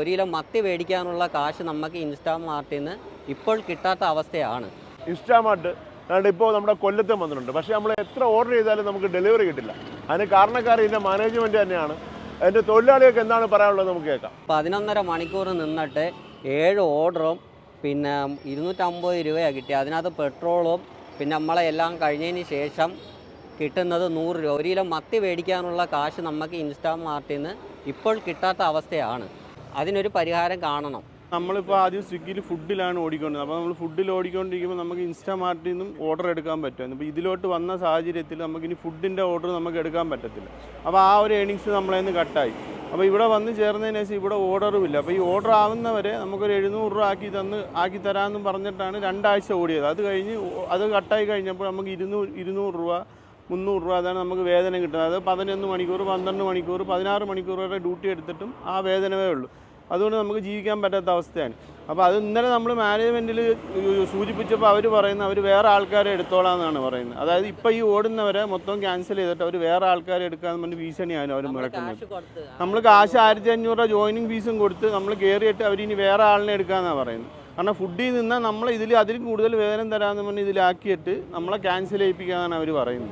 ഒരു കിലോ മത്തി മേടിക്കാനുള്ള കാശ് നമുക്ക് ഇൻസ്റ്റാ മാർട്ടിൽ നിന്ന് ഇപ്പോൾ കിട്ടാത്ത അവസ്ഥയാണ്. ഇൻസ്റ്റാമാർട്ട് അതുകൊണ്ട് ഇപ്പോൾ നമ്മുടെ കൊല്ലത്തും വന്നിട്ടുണ്ട്. പക്ഷേ നമ്മൾ എത്ര ഓർഡർ ചെയ്താലും നമുക്ക് ഡെലിവറി കിട്ടില്ല. അതിന് കാരണക്കാർ ഇതിന്റെ മാനേജ്മെന്റ് തന്നെയാണ്. അതിന്റെ തൊഴിലാളികൾക്ക് എന്താണ് പറയാനുള്ളത് നമുക്ക് കേൾക്കാം. പതിനൊന്നര മണിക്കൂർ നിന്നിട്ട് ഏഴ് ഓർഡറും പിന്നെ ഇരുന്നൂറ്റമ്പത് രൂപയാണ് കിട്ടിയത്. അതിനകത്ത് പെട്രോളും പിന്നെ നമ്മളെ എല്ലാം കഴിഞ്ഞതിന് ശേഷം കിട്ടുന്നത് നൂറ് രൂപ. ഒരു കിലോ മത്തി മേടിക്കാനുള്ള കാശ് നമുക്ക് ഇൻസ്റ്റാ മാർട്ടിൽ നിന്ന് ഇപ്പോൾ കിട്ടാത്ത അവസ്ഥയാണ്. അതിനൊരു പരിഹാരം കാണണം. നമ്മളിപ്പോൾ ആദ്യം സ്വിഗ്ഗിയിൽ ഫുഡിലാണ് ഓടിക്കൊണ്ടിരുന്നത്. അപ്പോൾ നമ്മൾ ഫുഡിൽ ഓടിക്കൊണ്ടിരിക്കുമ്പോൾ നമുക്ക് ഇൻസ്റ്റാമാർട്ടിൽ നിന്നും ഓർഡർ എടുക്കാൻ പറ്റും ഇപ്പോൾ ഇതിലോട്ട് വന്ന സാഹചര്യത്തിൽ നമുക്ക് ഇനി ഫുഡിന്റെ ഓർഡർ നമുക്ക് എടുക്കാൻ പറ്റത്തില്ല. അപ്പോൾ ആ ഒരു ഏണിങ്സ് നമ്മളെ നിന്ന് കട്ടായി. അപ്പോൾ ഇവിടെ വന്ന് ചേർന്നതിന് ശേഷം ഇവിടെ ഓർഡറും ഇല്ല. അപ്പോൾ ഈ ഓർഡർ ആവുന്നവരെ നമുക്കൊരു എഴുന്നൂറ് രൂപ ആക്കി തന്ന് ആക്കി തരാമെന്ന് പറഞ്ഞിട്ടാണ് രണ്ടാഴ്ച ഓടിയത്. അത് കഴിഞ്ഞ് അത് കട്ടായി കഴിഞ്ഞപ്പോൾ നമുക്ക് ഇരുന്നൂറ് ഇരുന്നൂറ് രൂപ മുന്നൂറ് രൂപ അതാണ് നമുക്ക് വേതനം കിട്ടുന്നത്. അത് പതിനൊന്ന് മണിക്കൂർ പന്ത്രണ്ട് മണിക്കൂർ പതിനാറ് മണിക്കൂർ വരെ ഡ്യൂട്ടി എടുത്തിട്ടും ആ വേതനമേ ഉള്ളൂ. അതുകൊണ്ട് നമുക്ക് ജീവിക്കാൻ പറ്റാത്ത അവസ്ഥയാണ്. അപ്പോൾ അത് ഇന്നലെ നമ്മൾ മാനേജ്മെന്റിൽ സൂചിപ്പിച്ചപ്പോൾ അവർ പറയുന്നത് അവർ വേറെ ആൾക്കാരെ എടുത്തോളാം എന്നാണ് പറയുന്നത്. അതായത് ഇപ്പോൾ ഈ ഓടുന്നവരെ മൊത്തം ക്യാൻസൽ ചെയ്തിട്ട് അവർ വേറെ ആൾക്കാരെ എടുക്കാന്ന് പറഞ്ഞ് ഭീഷണിയാണ് അവർ മുഴക്കുന്നത്. നമ്മൾ കാശ് ആയിരത്തി അഞ്ഞൂറ് രൂപ ജോയിനിങ് ഫീസും കൊടുത്ത് നമ്മൾ കയറിയിട്ട് അവർ ഇനി വേറെ ആളിനെ എടുക്കാമെന്നാണ് പറയുന്നത്. കാരണം ഫുഡിൽ നിന്നാൽ നമ്മൾ ഇതിൽ അതിൽ കൂടുതൽ വേതനം തരാമെന്ന് പറഞ്ഞ് ഇതിലാക്കിയിട്ട് നമ്മളെ ക്യാൻസൽ ചെയ്യിപ്പിക്കാമെന്നാണ് അവർ പറയുന്നത്.